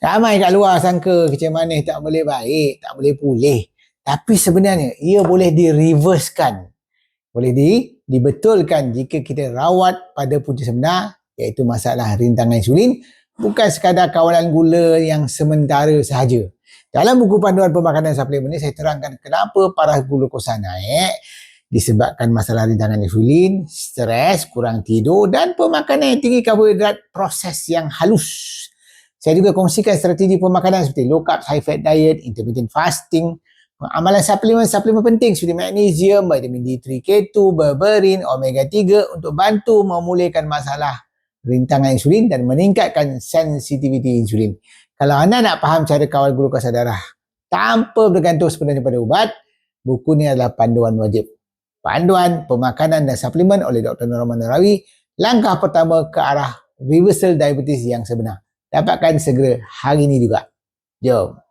Ramai kat luar sangka kecil manis tak boleh baik, tak boleh pulih. Tapi sebenarnya ia boleh direversekan. Boleh di, dibetulkan jika kita rawat pada punca sebenar iaitu masalah rintangan insulin bukan sekadar kawalan gula yang sementara sahaja. Dalam buku panduan pemakanan suplemen ini saya terangkan kenapa parah glukosa naik disebabkan masalah rintangan insulin, stres, kurang tidur dan pemakanan yang tinggi karbohidrat proses yang halus. Saya juga kongsikan strategi pemakanan seperti low carb, high fat diet, intermittent fasting, amalan suplemen-suplemen penting seperti magnesium, vitamin D3, K2, berberin, omega 3 untuk bantu memulihkan masalah rintangan insulin dan meningkatkan sensitiviti insulin. Kalau anda nak faham cara kawal glukosa darah tanpa bergantung sepenuhnya pada ubat, buku ni adalah panduan wajib. Panduan pemakanan dan suplemen oleh Dr. Nuraman Narawi, langkah pertama ke arah reversal diabetes yang sebenar dapatkan segera hari ini juga. Jom.